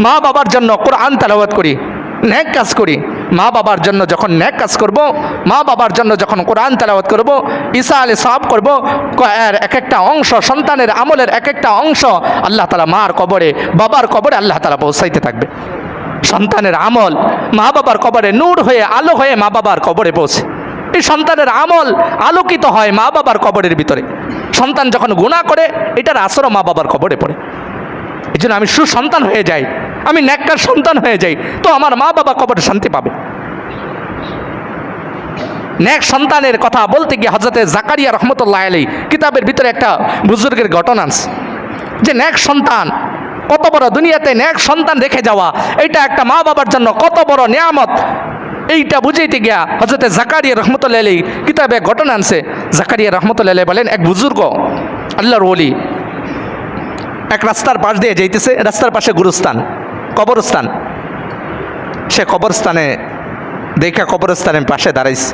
মা বাবার জন্য কোরআন তেলাওয়াত করি ন্যাক কাজ করি। মা বাবার জন্য যখন ন্যাক কাজ করব, মা বাবার জন্য যখন কোরআন তেলাওয়াত করব, ঈসা আলী সাহাব করব এর এক একটা অংশ, সন্তানের আমলের এক একটা অংশ আল্লাহ তালা মার কবরে, বাবার কবরে আল্লাহ তালা পৌঁছাইতে থাকবে। সন্তানের আমল মা বাবার কবরে নূর হয়ে, আলো হয়ে মা বাবার কবরে পৌঁছে। এই সন্তানের আমল আলোকিত হয় মা বাবার কবরের ভিতরে। সন্তান যখন গুণা করে, এটার আসরও মা বাবার কবরে পড়ে। এই জন্য আমি সুসন্তান হয়ে যাই, আমি ন্যাক্কার সন্তান হয়ে যাই, তো আমার মা বাবা কবরে শান্তি পাবে। ন্যাক সন্তানের কথা বলতে গিয়ে হজরতে জাকারিয়া রহমতুল্লাহ আলী কিতাবের ভিতরে একটা বুজুর্গের ঘটনা আছে যে ন্যাক সন্তান, কত বড় দুনিয়াতে ন্যাক সন্তান রেখে যাওয়া, এটা একটা মা বাবার জন্য কত বড় নিয়ামত। এইটা বুঝাইতে গিয়া হজরতে জাকারিয়া রহমতুল্লাহ আলী কিতাবে ঘটনা আনছে। জাকারিয়া রহমতুল্লাহ বলেন, এক বুজুর্গ, আল্লাহর ওলি এক রাস্তার পাশ দিয়ে যাইতেছে, রাস্তার পাশে গুরুস্থান, কবরস্থান। সে কবরস্থানে দেখা কবরস্থানের পাশে দাঁড়াইছে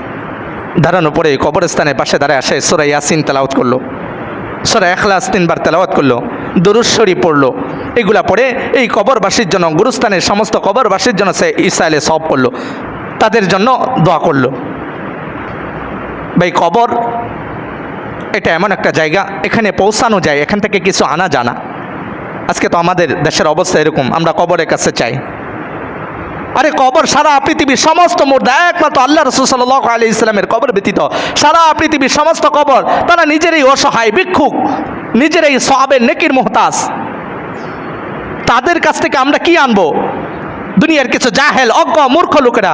দাঁড়ানোর পরে কবরস্থানের পাশে দাঁড়ায় আসে সোরা ইয়াসিন তেলাওয়াত করল, সোরা এখলাস তিনবার তেলাওয়াত করল দুরুশ্বরী পড়ল। এগুলা পড়ে এই কবরবাসীর জন্য, গুরুস্থানের সমস্ত কবরবাসীর জন্য সে ইসরায়েলে সব করল, তাদের জন্য দোয়া করল। ভাই, কবর এটা এমন একটা জায়গা, এখানে পৌঁছানো যায়, এখান থেকে কিছু আনা জানা। আজকে তো আমাদের দেশের অবস্থা এরকম, আমরা কবরের কাছে চাই। আরে কবর সারা পৃথিবীর সমস্ত মুর্দা, একমাত্র আল্লাহ রসুল সাল্লাহ আলি ইসলামের কবর ব্যতীত সারা পৃথিবীর সমস্ত কবর, তারা নিজেরই অসহায়, ভিক্ষুক, নিজেরাই সবের নেকির মোহতাজ। তাদের কাছ থেকে আমরা কি আনব? দুনিয়ার কিছু জাহেল, অজ্ঞ, মূর্খ লোকেরা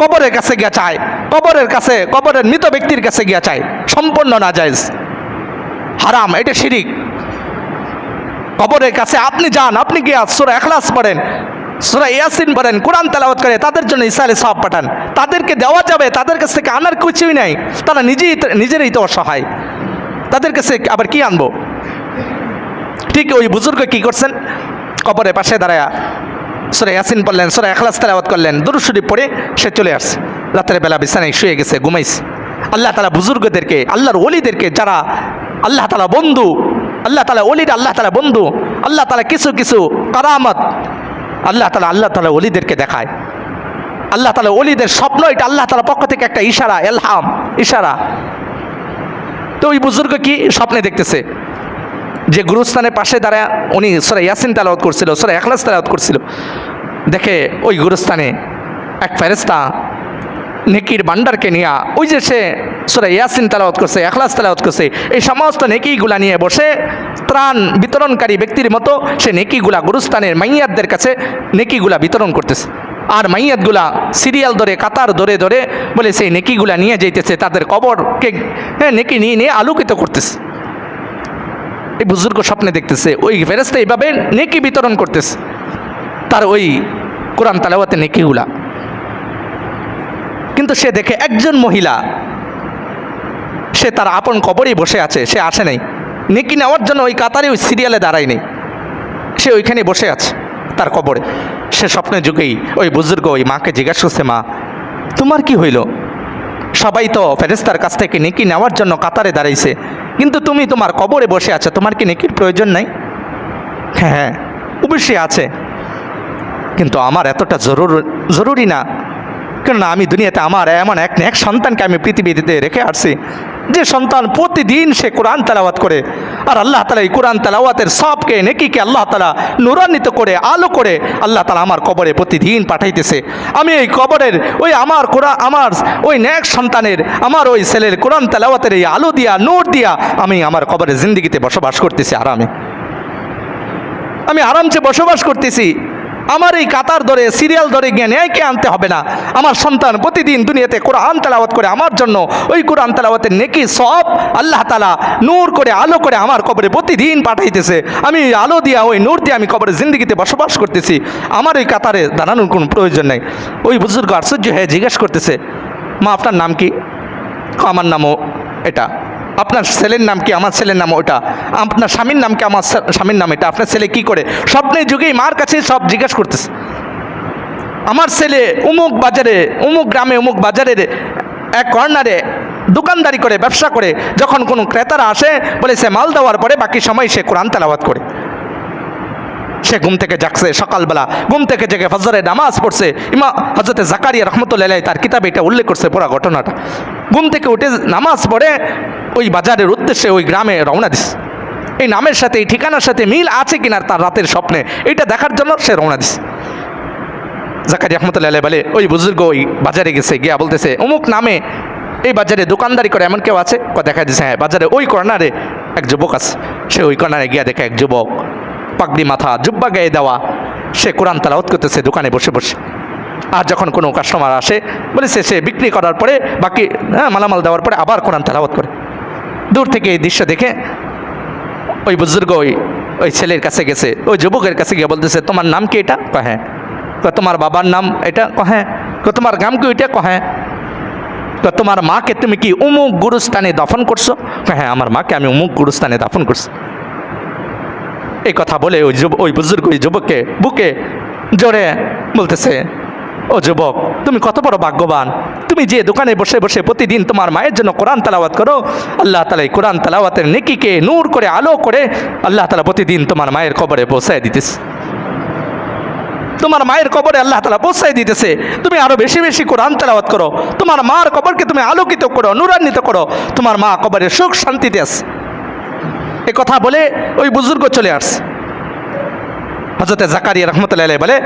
কবরের কাছে গিয়া চায়, কবরের কাছে, কবরের মৃত ব্যক্তির কাছে গিয়া চায়। সম্পূর্ণ না হারাম, এটা শিরিক। কবরের কাছে আপনি যান, আপনি গিয়া সুরা এখলাস পড়েন, সুরা ইয়াসিন পড়েন, কোরআন তেলাওয়াত করে তাদের জন্য ইসালে সব পাঠান। তাদেরকে দেওয়া যাবে, তাদের কাছ থেকে আনার কিছুই নাই, তারা নিজেই নিজেরই তো অসহায়। তাদের কাছে আবার কি আনব? ঠিক ওই বুজুর্গ কি করছেন? কবরের পাশে দাঁড়ায়া সুরা ইয়াসিন পড়লেন, সুরা এখলাস তেলাওয়াত করলেন দুরুশরীফ পড়ে সে চলে আসছে। রাতের বেলা বিছানায় শুয়ে গেছে, ঘুমাইছে। আল্লাহ তালা বুজুর্গদেরকে, আল্লাহর ওলিদেরকে, যারা আল্লাহ তালা বন্ধু আল্লাহ তালা ওলির আল্লাহ তালা বন্ধু, আল্লাহ তালা কিছু কিছু কারামত আল্লাহ তালা আল্লাহ তালা অলিদেরকে দেখায়। আল্লাহ তালা অলিদের স্বপ্ন এটা আল্লাহ তালা পক্ষ থেকে একটা ইশারা, এলহাম, ইশারা। তো ওই বুজুর্গ কি স্বপ্নে দেখতেছে? যে গুরুস্থানের পাশে দাঁড়ায় উনি সোরা ইয়াসিন তালাওয়াত করছিল, সোরা এখলাস তালাওয়াত করছিল। দেখে ওই গুরুস্থানে এক ফেরেস্তা নেকির বান্ডারকে নিয়ে, ওই যে সে সোরা ইয়াসিন তালাওয়াত করছে এখলাস তালাওয়াত করছে, এই সমস্ত নেকিগুলা নিয়ে বসে ত্রাণ বিতরণকারী ব্যক্তির মতো সে নেকিগুলা গুরুস্থানের মাইয়াদদের কাছে নেকিগুলা বিতরণ করতেছে। আর মাইয়াদগুলা সিরিয়াল ধরে, কাতার ধরে ধরে বলে সেই নেকিগুলা নিয়ে যাইতেছে, তাদের কবরকে হ্যাঁ নেকি নিয়ে নিয়ে আলোকিত করতেছে। এই বুজুর্গ স্বপ্নে দেখতেছে, ওই ফেরেস্তা এইভাবে নেকি বিতরণ করতেছে। তার ওই কোরআন তালাওয়াতে নেকিগুলা। কিন্তু সে দেখে একজন মহিলা, সে তার আপন কবরেই বসে আছে, সে আসে নাই। নেকি নেওয়ার জন্য ওই কাতারে ওই সিরিয়ালে দাঁড়ায় নেই। সে ওইখানে বসে আছে, তার কবরে। সে স্বপ্নের যুগেই ওই বুজুর্গ ওই মাকে জিজ্ঞাসা করছে, মা, তোমার কি হইল? সবাই তো ফেরেস্তার কাছ থেকে নেকি নেওয়ার জন্য কাতারে দাঁড়াইছে। কিন্তু তুমি তোমার কবরে বসে আছো, তোমার কি নেকির প্রয়োজন নাই? হ্যাঁ হ্যাঁ অবশ্যই আছে। কিন্তু আমার এতটা জরুর, জরুরি না। কেননা আমি দুনিয়াতে আমার এমন এক এক সন্তানকে আমি পৃথিবীতে রেখে আসছি। যে সন্তান প্রতিদিন সে কোরআন তালাওয়াত করে আর আল্লাহ তালা এই কোরআন তালাওয়াতের সবকে, নেকিকে আল্লাহ তালা নুরান্বিত করে, আলো করে আল্লাহ তালা আমার কবরে প্রতিদিন পাঠাইতেছে। আমি এই কবরের ওই আমার কোরআন, আমার ওই ন্যাক সন্তানের, আমার ওই ছেলের কোরআন তালাওয়াতের এই আলো দিয়া, নূর দিয়া আমি আমার কবরের জিন্দিগিতে বসবাস করতেছি আরামে। আমি আরামসে বসবাস করতেছি। আমার এই কাতার ধরে, সিরিয়াল ধরে গিয়ে ন্যায়কে আনতে হবে না। আমার সন্তান প্রতিদিন দুনিয়াতে কোরআন তেলাওয়াত করে আমার জন্য ওই কোরআন তেলাওয়াতের নেকি সব আল্লাহ তালা নূর করে, আলো করে আমার কবরে প্রতিদিন পাঠাইতেছে। আমি আলো দিয়া, ওই নূর দিয়ে আমি কবরে জিন্দগিতে বসবাস করতেছি। আমার ওই কাতারে দাঁড়ানোর কোনো প্রয়োজন নেই। ওই বুজুর্গ আশ্চর্য হয়ে জিজ্ঞেস করতেছে, মা, আপনার নাম কি? আমার নামও এটা। আপনার ছেলের নাম কি? আমার ছেলের নাম ওটা আপনার স্বামীর নাম কি? আমার স্বামীর নাম এটা। আপনার ছেলে কি করে? স্বপ্নের যুগেই মার কাছে সব জিজ্ঞেস করতেছে। আমার ছেলে উমুক বাজারে, উমুক গ্রামে, উমুক বাজারের এক কর্নারে দোকানদারি করে, ব্যবসা করে। যখন কোনো ক্রেতারা আসে, বলে সে মাল দেওয়ার পরে বাকি সময় সে কোরআন তেলাওয়াত করে। সে ঘুম থেকে জাগছে, সকালবেলা ঘুম থেকে জেগে ফজরে নামাজ পড়ছে। ইমা হজরতে জাকারিয়া রহমতুল্লাহ তার কিতাবে এটা উল্লেখ করছে পুরো ঘটনাটা। ঘুম থেকে উঠে নামাজ পড়ে ওই বাজারের উদ্দেশ্যে ওই গ্রামে রওনা দিস এই নামের সাথে, এই ঠিকানার সাথে মিল আছে কিনা তার রাতের স্বপ্নে, এটা দেখার জন্য সে রওনা দিস জাকারি রহমতুল্লাহ বলে, ওই বুজুর্গ ওই বাজারে গেছে, গিয়া বলতেছে, অমুক নামে এই বাজারে দোকানদারি করে এমন কেউ আছে? দেখা দিচ্ছে হ্যাঁ বাজারে ওই কর্নারে এক যুবক আছে। সে ওই কর্নারে গিয়া দেখে এক যুবক পাগড়ি মাথা, জুব্বা গায়ে দেওয়া, সে কোরআন তালাওত করতেছে দোকানে বসে বসে। আর যখন কোনো কাস্টমার আসে বলেছে সে বিক্রি করার পরে, বাকি হ্যাঁ মালামাল দেওয়ার পরে আবার কোরআন তালাওয়াত করে। দূর থেকে এই দৃশ্য দেখে ওই বুজুর্গ ওই ওই ছেলের কাছে গেছে, ওই যুবকের কাছে গিয়ে বলতেছে, তোমার নাম কি এটা? কয় হ্যাঁ। তোমার বাবার নাম এটা? কয় হ্যাঁ। তোমার নাম কি ওইটা? কয় হ্যাঁ। কয়, তোমার মাকে তুমি কি উমুক গুরুস্থানে দফন করছ? হ্যাঁ আমার মাকে আমি উমুক গুরুস্থানে দফন করছি। এই কথা বলে ওই যুব ওই বুজুর্গ ওই যুবককে বুকে জোরে বলতেছে, ও যুবক, তুমি কত বড় ভাগ্যবান। তুমি যে দোকানে বসে বসে প্রতিদিন তোমার মায়ের জন্য কোরআন তালাওয়াত করো, আল্লাহ তালা এই কোরআন তালাওয়াতের নেকিকে নূর করে, আলো করে আল্লাহ তালা প্রতিদিন তোমার মায়ের কবরে পৌঁছায় দিতেছে। তোমার মায়ের কবরে আল্লাহ তালা পৌঁছাই দিতেছে। তুমি আরও বেশি বেশি কোরআন তালাওয়াত করো। তোমার মার কবরকে তুমি আলোকিত করো, নূরান্বিত করো। তোমার মা কবরে সুখ শান্তিতে আছে। এ কথা বলে ওই বুজুর্গ চলে আসছে। হজরতে জাকারিয়া রহমতুল্লাহ বলে,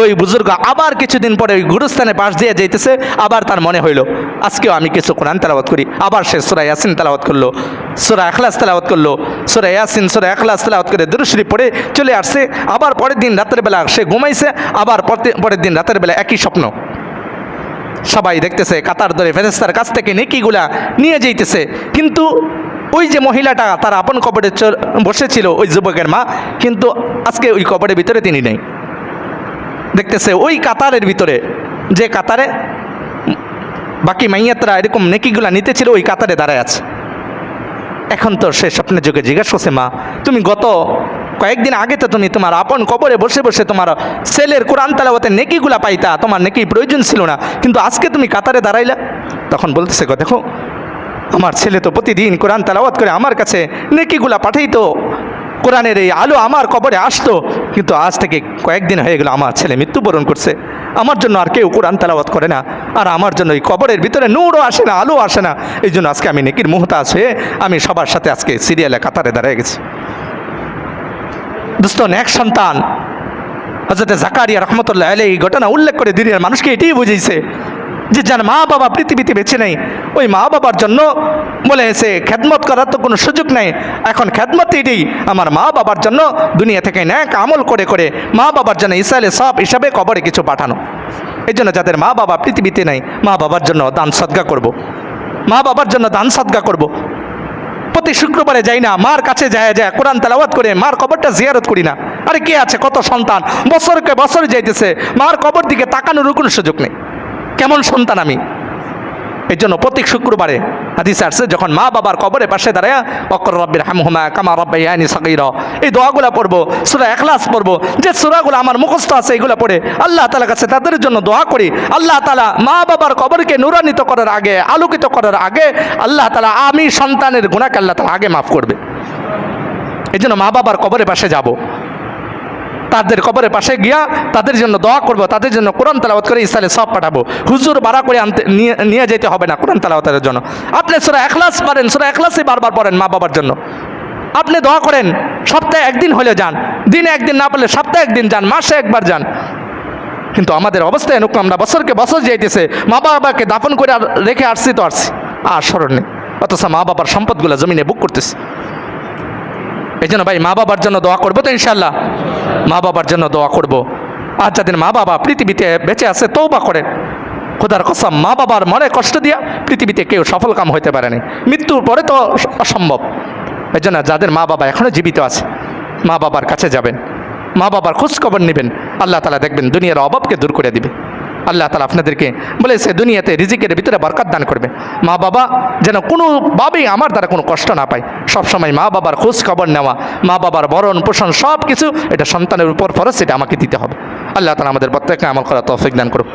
ওই বুজুর্গ আবার কিছুদিন পরে ওই গুরুস্থানে পাশ দিয়ে যাইতেছে, আবার তার মনে হইল, আজকেও আমি কিছু কোরআন তেলাওয়াত করি। আবার সে সুরা ইয়াসিন তেলাওয়াত করল, সুরা এখলাস তেলাওয়াত করল, সুরা ইয়াসিন, সুরা এখলাস তেলাওয়াত করে দুরুশ্রী পড়ে চলে আসছে। আবার পরের দিন রাতের বেলা সে ঘুমাইছে, আবার পরের দিন রাতের বেলা একই স্বপ্ন। সবাই দেখতেছে কাতার ধরে ফেরেস্তার কাছ থেকে নেকিগুলা নিয়ে যাইতেছে। কিন্তু ওই যে মহিলাটা তার আপন কবরে বসেছিল ওই যুবকের মা, কিন্তু আজকে ওই কবরের ভিতরে তিনি নেই। দেখতেছে ওই কাতারের ভিতরে, যে কাতারে বাকি মাইয়াতরা এরকম নেকিগুলা নিতেছিল, ওই কাতারে দাঁড়ায় আছে। এখন তো সে স্বপ্নের যুগে জিজ্ঞাসা করছে, মা, তুমি গত কয়েকদিন আগে তো তুমি তোমার আপন কবরে বসে বসে তোমার ছেলের কোরআন তালাবতে নেকিগুলা পাইতা, তোমার নেকি প্রয়োজন ছিল না, কিন্তু আজকে তুমি কাতারে দাঁড়াইলা? তখন বলতেছে, গো, দেখো আমার ছেলে তো প্রতিদিন কোরআন তালাওয়াত করে আমার কাছে নেকিগুলা পাঠাইতো। কোরআনের এই আলো আমার কবরে আসতো। কিন্তু আজ থেকে কয়েকদিন হয়ে গেল আমার ছেলে মৃত্যুবরণ করছে। আমার জন্য আর কেউ কোরআন তালাওয়াত করে না। আর আমার জন্য এই কবরের ভিতরে নূরও আসে না আলো আসে না। এই জন্য আজকে আমি নেকির মুহতাজ হয়ে আমি সবার সাথে আজকে সিরিয়ালে কাতারে দাঁড়িয়ে গেছি। দোস্তন এক সন্তান হজরত জাকারিয়া রহমতুল্লাহ আলী এই ঘটনা উল্লেখ করে দিনের মানুষকে এটাই বুঝিয়েছে যে যার মা বাবা পৃথিবীতে বেছে নেই, ওই মা বাবার জন্য বলে এসে খেদমত করার তো কোনো সুযোগ নেই। এখন খেদমত এটাই আমার মা বাবার জন্য দুনিয়া থেকে ন্যাক আমল করে করে মা বাবার জন্য ইসালে সব হিসাবে কবরে কিছু পাঠানো। এই জন্য যাদের মা বাবা পৃথিবীতে নেই, মা বাবার জন্য দান সদ্গা করব। মা বাবার জন্য দান সদ্গা করব। প্রতি শুক্রবারে যাই না, মার কাছে যায় যায় কোরআন তেলাওয়াত করে, মার কবরটা জিয়ারত করি না। আরে কে আছে? কত সন্তান? বছরকে বছর যাইতেছে, মার কবর দিকে তাকানোর কোনো সুযোগ নেই। কেমন সন্তান আমি? এই জন্য প্রত্যেক শুক্রবারে হাদিস আসছে, যখন মা বাবার কবরে পাশে দাঁড়ায় অকর রব্বির হামহুমা কামা রব্বাই আইনি সাকির এই দোয়াগুলা পড়ব, সুরা এখলাস পড়ব, যে সুরাগুলো আমার মুখস্থ আছে, এগুলো পড়ে আল্লাহ তালা কাছে তাদের জন্য দোয়া করি। আল্লাহ তালা মা বাবার কবরকে নুরান্বিত করার আগে, আলোকিত করার আগে, আল্লাহ তালা আমি সন্তানের গুণাকে আল্লাহ তালা আগে মাফ করবে। এই জন্য মা বাবার কবরে পাশে যাব। তাদের কবরের পাশে গিয়া তাদের জন্য দোয়া করব, তাদের জন্য কোরআন তালাওয়াত করে ইসালে সব পাঠাবো। হুজুর বাড়া করে আনতে, নিয়ে নিয়ে যেতে হবে না কোরআন তালাওয়াতের জন্য। আপনি সুরা এখলাস পারেন সুরা এখলাসই বারবার পড়েন মা বাবার জন্য। আপনি দোয়া করেন, সপ্তাহে একদিন হলে যান, দিনে একদিন না পারলে সপ্তাহে একদিন যান, মাসে একবার যান। কিন্তু আমাদের অবস্থা এরকম, আমরা বছরকে বছর যাইতেছে, মা বাবাকে দাফন করে রেখে আসছি তো আসছি, আর স্মরণ নেই। অথচ মা বাবার সম্পদগুলো জমিনে বুক করতেছে। এই জন্য ভাই মা বাবার জন্য দোয়া করব তো ইনশাল্লাহ মা বাবার জন্য দোয়া করব। আর যাদের মা বাবা পৃথিবীতে বেঁচে আছে তৌবা করে। খোদার কসম মা বাবার মনে কষ্ট দিয়া পৃথিবীতে কেউ সফল কাম হইতে পারেনি। মৃত্যুর পরে তো অসম্ভব। এই জন্য যাদের মা বাবা এখনও জীবিত আছে মা বাবার কাছে যাবেন। মা বাবার খোঁজ খবর নেবেন। আল্লাহ তালা দেখবেন দুনিয়ার অভাবকে দূর করে দিবে। আল্লাহ তালা আপনাদেরকে বলে, সে দুনিয়াতে রিজিকের ভিতরে বরকাত দান করবে। মা বাবা যেন কোনোভাবেই আমার দ্বারা কোনো কষ্ট না পায়। সবসময় মা বাবার খোঁজ খবর নেওয়া, মা বাবার বরণ পোষণ সব কিছু, এটা সন্তানের উপর ফরজ, সেটা আমাকে দিতে হবে। আল্লাহ তালা আমাদের প্রত্যেককে আমল করা তৌফিক দান করুক।